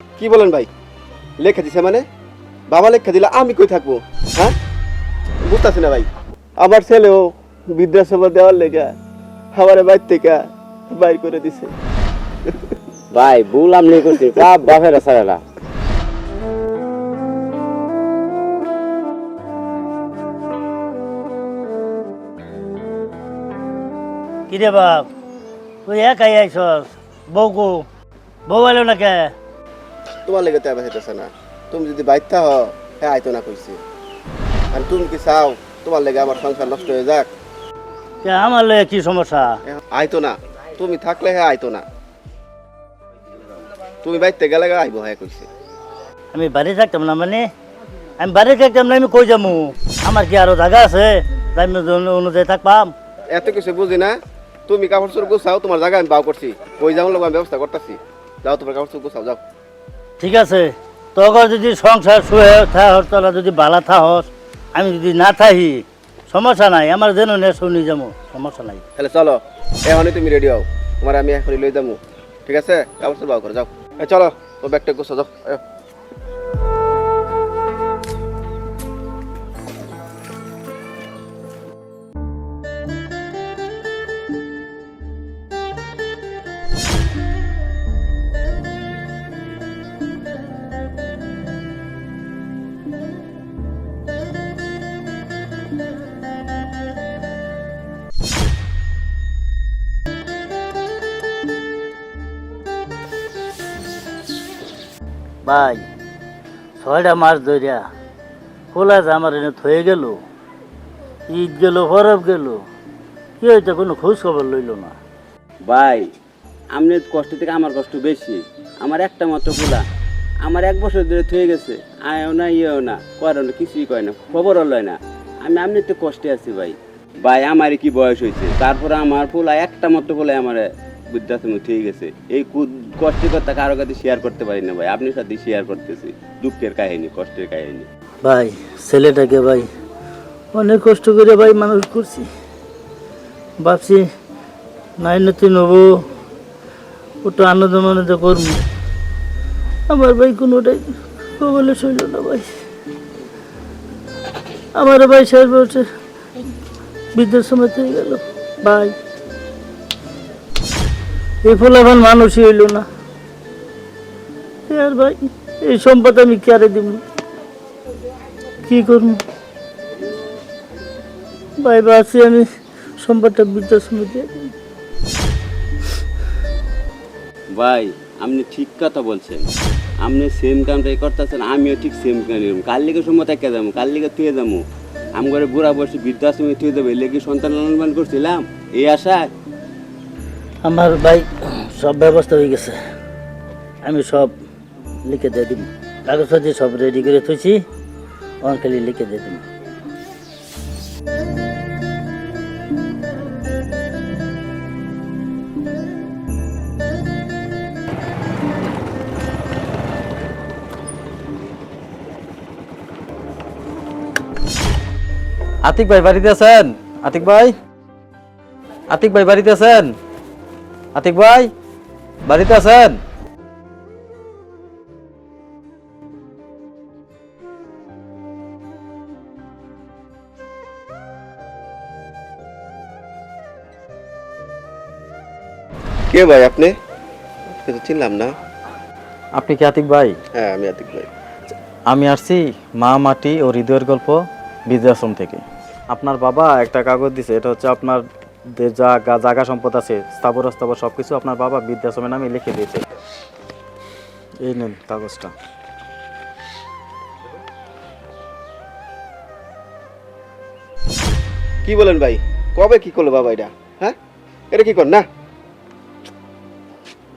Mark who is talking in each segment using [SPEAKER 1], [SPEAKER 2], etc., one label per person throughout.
[SPEAKER 1] কি বলেন ভাই? লেখা দিছে মানে? বাবা লেখা দিলে আমি কই থাকব? হ্যাঁ? বুঝতেছি না ভাই। আমার ছেলেও বৃদ্ধাশ্রম দেওয়ার লেখা আমার বাইর থেকে বাইর করে দিছে।
[SPEAKER 2] ভাই ভুল আমি করছি বাপ বাপের সারালা
[SPEAKER 3] কিরে বাপ তুই একাই আইসস বউকু বউ এলো না কে
[SPEAKER 1] তোমার লেগে তো হেঁটেছে না। তুমি যদি বাইর থাহ হ্যাঁ আইতো না কইছি। আর তুমি কি চাও তোমার লেগে আমার সংসার নষ্ট হয়ে যাক?
[SPEAKER 3] কে আমার লেগে কি সমস্যা?
[SPEAKER 1] আইতো না। তুমি থাকলে হ্যাঁ আইতো না। তুমি বাইরতে গেলে আইবো হ্যাঁ কইছে।
[SPEAKER 3] আমি বাড়ি থাকতাম না মানে? আমি বাড়ি থাকতাম না আমি কই যামু আমার কি আরও জায়গা আছে? আমি অন্য- অনুযায়ী থাকবাম
[SPEAKER 1] এত কিছু বুঝি না। তুমি কাপড় চোর গুছাও তোমার জায়গা আমি বাউ করছি। কই যাও লোক আমি ব্যবস্থা করতেছি। যাও তোমার কাপড় চোর গুছাও যাও।
[SPEAKER 3] ঠিক আছে? তখন যদি সংসার শুয়ে থাহর, তোরা যদি বালা থাহস আমি যদি না থাহি, সমস্যা নাই, আমার যেন নে শুনি যাব, সমস্যা নাই।
[SPEAKER 1] তাহলে চলো, এখনই তুমি রেডি হও, তোমার আমি এখনই লই যাব, ঠিক আছে? যাও। চলো, ও ব্যাগটা গুছাও, যাও
[SPEAKER 3] ভাই, ছয়টা মাস ধরিয়া খোলা যে আমার এনে থয়ে গেল, ঈদ গেল পরব গেল, কি হইতে কোনো খোঁজ খবর লইল না।
[SPEAKER 2] ভাই, আমনে কষ্ট থেকে আমার কষ্ট বেশি, আমার একটা মাত্র পোলা আমার এক বছর ধরে থয়ে গেছে, আয়ও না, ইয়েও না করো না, কিছুই কয় না, খবরও লয় না, আমি আমনি তো কষ্টে আছি ভাই। ভাই, আমার কি বয়স হয়েছে তারপরে আমার পোলা একটা মাত্র পোলা আমার বৃদ্ধাশ্রমে থয়ে গেছে। এই কষ্টের কথা কারও কাছে শেয়ার করতে পারি না ভাই। আপনার সাথে শেয়ার করতেছি। দুঃখের কাহিনী, কষ্টের কাহিনী।
[SPEAKER 3] ভাই, ছেলেটাকে ভাই অনেক কষ্ট করে ভাই মানুষ করছি। ভাবছি, নাই নতুন হব ওটা আনন্দ আনন্দ করব। আমার ভাই কোনোটাই বলে শৈল না ভাই। আমার ভাই শেষ বছর সময় হয়ে গেল। ভাই এই ফলাফল মানুষই হইল না। আর ভাই, এই সম্পদ আমি কারে দিব কি করব ভাই বাসি আমি সম্পদটা বৃদ্ধাশ্রমে দিয়ে
[SPEAKER 2] ভাই, আপনি ঠিক কথা বলছেন। আপনি সেম কামটাই করতেছেন, আমিও ঠিক সেম কাম কাল লিগে সময় থেকে যাব কাল লিগে তুই যাব আমি করে বুড়া বয়সে বৃদ্ধাশ্রমে তুই এলে কি সন্তান লালন করছিলাম? এই আশায়?
[SPEAKER 3] আমার ভাই সব ব্যবস্থা হয়ে গেছে। আমি সব লিখে দিয়ে দিব। কাগজপত্র সব রেডি করে থুইছি অন লিখে দিয়ে দিব।
[SPEAKER 4] আতিক ভাই বাড়িতে আছেন? আতিক ভাই? আতিক ভাই বাড়িতে আছেন? আতিক ভাই বাড়িতে আছেন?
[SPEAKER 1] কে ভাই আপনি? আপনাকে তো চিনলাম না।
[SPEAKER 4] আপনি কি আতিক ভাই?
[SPEAKER 1] হ্যাঁ আমি আতিক ভাই।
[SPEAKER 4] আমি আসছি মা মাটি ও হৃদয়ের গল্প বৃদ্ধাশ্রম থেকে। আপনার বাবা একটা কাগজ দিছে এটা হচ্ছে আপনার যে জায়গা জায়গা সম্পদ আছে স্থাবর স্থাবর সব কিছু আপনার বাবা বৃদ্ধাশ্রমের নামে লিখে দিয়েছে। এই নেন কাগজটা।
[SPEAKER 1] কি বলেন ভাই? কবে কি করল বাবা এটা? হ্যাঁ? এটা কি কর না?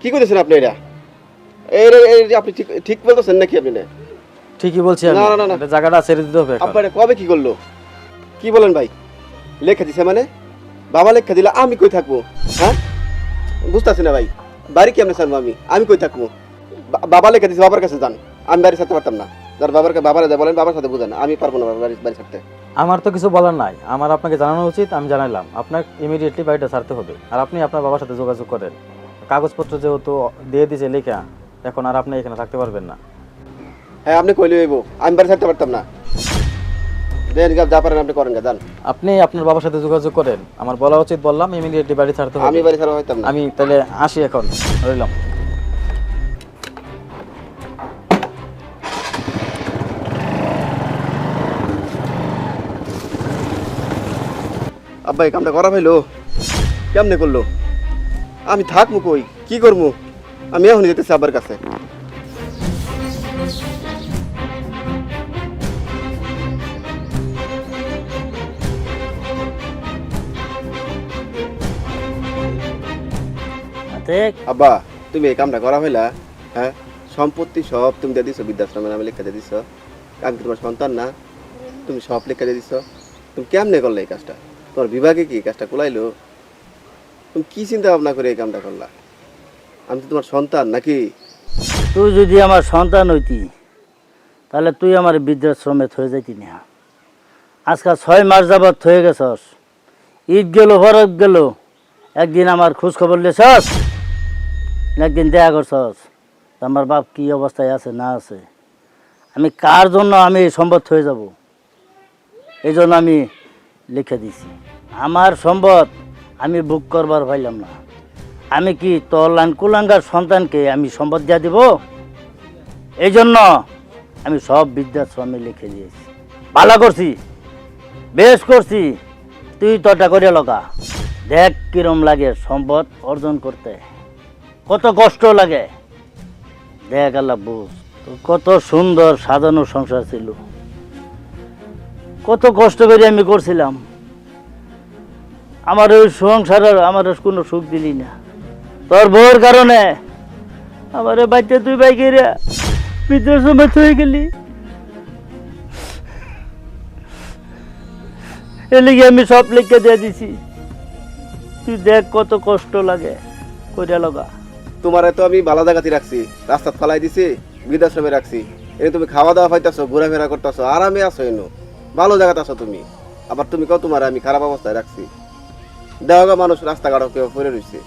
[SPEAKER 1] কি করতেছেন আপনি এটা? আপনি ঠিক ঠিক বলতেছেন নাকি আপনি
[SPEAKER 4] ঠিকই বলছি
[SPEAKER 1] না, না, না, না।
[SPEAKER 4] জায়গাটা ছেড়ে দিতে হবে এখন।
[SPEAKER 1] কবে কি করল? কি বলেন ভাই? লেখা দিছে মানে? বাবা লেখা দিলে আমি কই থাকব? হ্যাঁ? বুঝতেছি না ভাই। বাড়ি কেমনে ছাড়বো আমি? আমি কই থাকব? বাবা লেখা দিছে বাবার কাছে যান। আমি বাড়ি ছাড়তে পারতাম না। যার বাবার কা- বাবারা যা বলেন বাবার সাথে বুঝান আমি পারব না বাড়ি বাড়ি ছাড়তে।
[SPEAKER 4] আমার তো কিছু বলার নাই। আমার আপনাকে জানানো উচিত আমি জানাইলাম। আপনার ইমিডিয়েটলি বাড়িটা ছাড়তে হবে। আর আপনি আপনার বাবার সাথে যোগাযোগ করেন। কাগজপত্র যেহেতু দিয়ে দিয়েছে লেখা এখন আর আপনি এখানে থাকতে পারবেন না।
[SPEAKER 1] হ্যাঁ আপনি কইলে আমি বাড়ি থাকতে পারতাম না। দেন গা, যা পারেন আপনি করেন গা, যান।
[SPEAKER 4] আপনি আপনার বাবার সাথে যোগাযোগ করেন। আমার বলা উচিত বললাম ইমিডিয়েটলি বাড়ি ছাড়তে
[SPEAKER 1] আমি বাড়ি ছাড়া হইতাম না।
[SPEAKER 4] আমি তাহলে আসি এখন। রইলাম।
[SPEAKER 1] আব্বা এই কামটা করা ভাইলো কেমনে করল? আমি থাকব কই? কি করব? আমি এখন যেতেছি আব্বার কাছে।
[SPEAKER 3] দেখ।
[SPEAKER 1] আব্বা তুমি এই কামটা করা হইলা হ্যাঁ? সম্পত্তি সব তুমি দিয়ে দিছো বৃদ্ধাশ্রমের নামে লেখা দিয়ে দিছো। আমি তোমার সন্তান না? তুমি সব লেখা দিয়ে দিছো। তুমি কেমনে করলে এই কাজটা? তোমার বিভাগে কি কাজটা কুলাইলো? তুমি কি চিন্তা ভাবনা করে এই কামটা করলা? আমি তো তোমার সন্তান নাকি?
[SPEAKER 3] তুই যদি আমার সন্তান হইতি তাহলে তুই আমার বৃদ্ধাশ্রমে থয়ে যাইতি না আজকাল ছয় মাস যাবৎ থয়ে গেছস। ঈদ গেল ফরক গেল। একদিন আমার খোঁজ খবর লেছস? একদিন দেখা করছস তা আমার বাপ কি অবস্থায় আছে, না আছে। আমি কার জন্য আমি সম্পদ হয়ে যাব? এই জন্য আমি লিখে দিছি। আমার সম্পদ আমি বুক করবার পাইলাম না। আমি কি তলান কুলাঙ্গার সন্তানকে আমি সম্পদ দিয়া দিব? এই জন্য আমি সব বৃদ্ধাশ্রমে লিখে দিয়েছি। ভালো করছি, বেশ করছি, তুই তোটা করে লগা। দেখ কিরম লাগে সম্পদ অর্জন করতে। কত কষ্ট লাগে। দেখ আল্লাহ বুঝ কত সুন্দর সাজানো সংসার ছিল। কত কষ্ট করে আমি করছিলাম। আমার ওই সংসারের আমার কোনো সুখ দিলি না। তোর বউর কারণে আমার বাচ্চা তুই বাইকে রে বৃদ্ধাশ্রমে হয়ে গেলি। এলিগে আমি সব লিখে দিয়ে দিছি। তুই দেখ কত কষ্ট লাগে কইরা লগা।
[SPEAKER 1] তোমার তো আমি ভালো জায়গাতে রাখছি রাস্তা ফালাই দিছি বৃদ্ধাশ্রমে রাখছি। এনে তুমি খাওয়া দাওয়া পাইতেছো ঘোরাফেরা করতেছো আরামে আছো এনো ভালো জায়গাতে আছো তুমি। আবার তুমি কও তোমার আমি খারাপ অবস্থায় রাখছি। দেওয়া মানুষ রাস্তাঘাটও কেউ পড়ে রয়েছে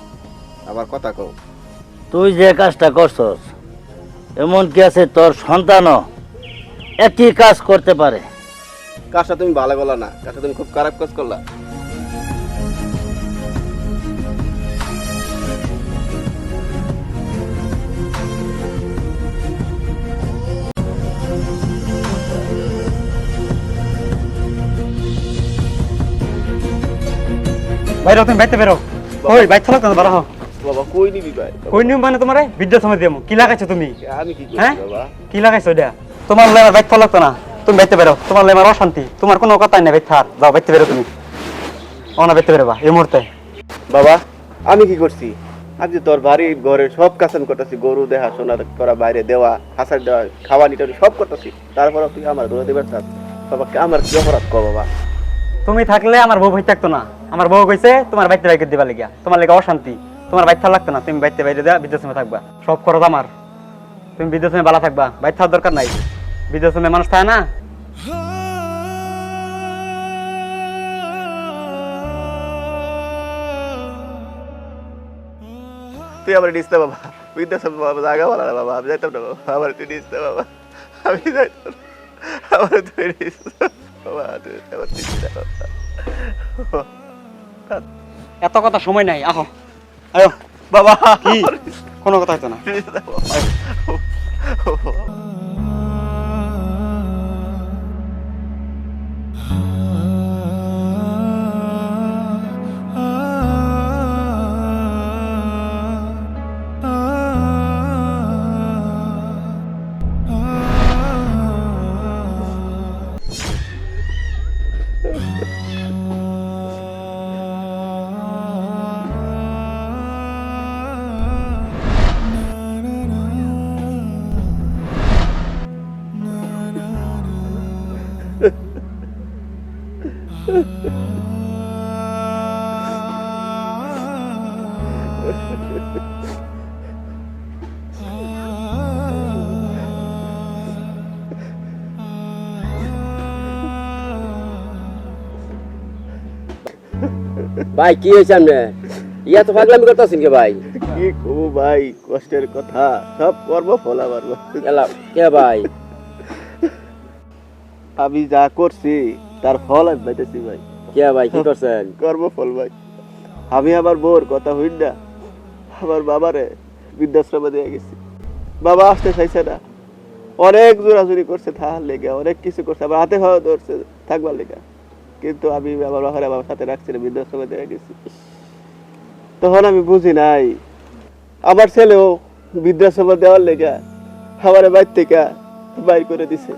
[SPEAKER 1] আবার কথা কও।
[SPEAKER 3] তুই যে কাজটা করছস এমন কি আছে তোর সন্তানও একই কাজ করতে পারে।
[SPEAKER 1] কাজটা তুমি ভালো বলা না কাজটা তুমি খুব খারাপ কাজ করলা।
[SPEAKER 5] বাইরে তুমি বাইতে বেরো। ওই বাইর থাকো তো বাড়া
[SPEAKER 1] বাবা কই নিবি ভাই
[SPEAKER 5] কই নিয়ম মানে তোমারে? বিদ্যা সময় দিমু কি লাগাইছো তুমি?
[SPEAKER 1] আমি কি করছি
[SPEAKER 5] হ্যাঁ?
[SPEAKER 1] বাবা?
[SPEAKER 5] কি লাগাইছো এটা? তোমার লেমার বাইর থাকো লাগতো না। তুমি বাইতে বেরো। তোমার লেমার অশান্তি। তোমার কোনো কথাই নাই বাইর থাক। যাও বাইতে বেরো তুমি। অনা বাইতে বেরোবা এই মুহূর্তে।
[SPEAKER 1] বাবা আমি কি করছি? আমি যে তোর বাড়ি ঘরের সব আমি করতেছি। গরু দেহা সোনা করা বাইরে দেওয়া হাসার দেওয়া খাওয়া নিটা সব করতেছি। তারপর তুই আমার দৌড়ে দেবার চাস বাবা আমার কি অপরাধ কর বাবা?
[SPEAKER 5] তুমি থাকলে আমার বউ ভাই থাকতো না। আমার বউ কইছে, তোমার বাইতে বাইকে দিবা লাগিয়া। তোমার লেগে অশান্তি। তোমার থাক লাগতো না। তুমি বাইতে বাইরে দেওয়া বৃদ্ধাশ্রমে থাকবা। সব খরচ আমার। তুমি বৃদ্ধাশ্রমে বালা থাকবা। বাইর থাকার দরকার নাই। বৃদ্ধাশ্রমে মানুষ থাকে না।
[SPEAKER 1] তুই আমার নিস্তা বাবা। বৃদ্ধাশ্রম বাবা জায়গা বলা বাবা। আমি যাইতাম না বাবা। আমার তুই নিস্তা বাবা। আমি যাইতাম না। আমার তুই নিস্তা
[SPEAKER 5] এত কথা সময় নাই আহ। আয়ো।
[SPEAKER 1] বাবা।
[SPEAKER 5] কোনো কথা হতো না।
[SPEAKER 2] ভাই কি হয়েছে আপনি ইয়া তো পাগলামি করতেছেন কে ভাই?
[SPEAKER 1] কি কবু ভাই কষ্টের কথা সব কর্ম ফল
[SPEAKER 6] গেলাম কে ভাই?
[SPEAKER 1] আমি যা করছি তার ফল আমি পাইতেছি ভাই।
[SPEAKER 6] কে ভাই কি করছেন?
[SPEAKER 1] কর্ম ফল ভাই। আমি আমার বোর কথা হইন না। আমার বাবারে বৃদ্ধাশ্রমে দিয়ে গেছি। বাবা আসতে চাইছে না। অনেক জোরাজুরি করছে থাকার লেগে অনেক কিছু করছে। আমার হাতে হাওয়া ধরছে থাকবার লেগে। কিন্তু আমি আমার বাবারে আমার সাথে রাখছি না বৃদ্ধাশ্রমে দিয়ে গেছি। তখন আমি বুঝি নাই। আমার ছেলেও বৃদ্ধাশ্রমে দেওয়ার লেগে আমার বাইর থেকে বাইর করে দিছে।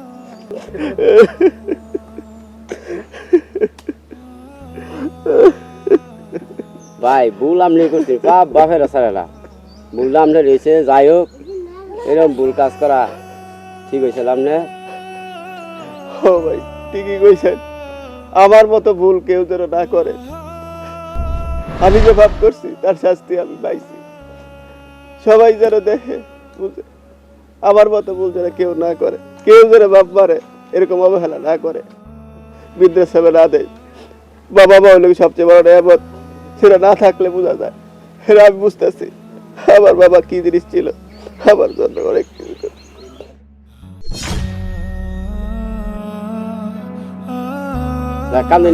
[SPEAKER 6] ভাই, ভুল আমলি করছি। বাপ, বাপের সারেলা ভুল আমলে রয়েছে, যাই হোক এরকম ভুল কাজ করা ঠিক হয়েছে আমনে
[SPEAKER 1] ও ভাই, ঠিকই কইছেন। আমার মতো ভুল কেউ যেন না করে। আমি যে ভাব করছি, তার শাস্তি আমি পাইছি। সবাই যেন দেখে বুঝে আমার মতো ভুল যেন কেউ না করে। কেউ যেন বাপ মারে, এরকম অবহেলা না করে। বৃদ্ধাশ্রমে না দেয়। বাবা মা হলো সবচেয়ে বড় নিয়ামত? সেটা না থাকলে বোঝা যায়। সেটা আমি বুঝতেছি। আমার বাবা কি জিনিস ছিল? আমার জন্য অনেক কিছু
[SPEAKER 6] আর কান্দে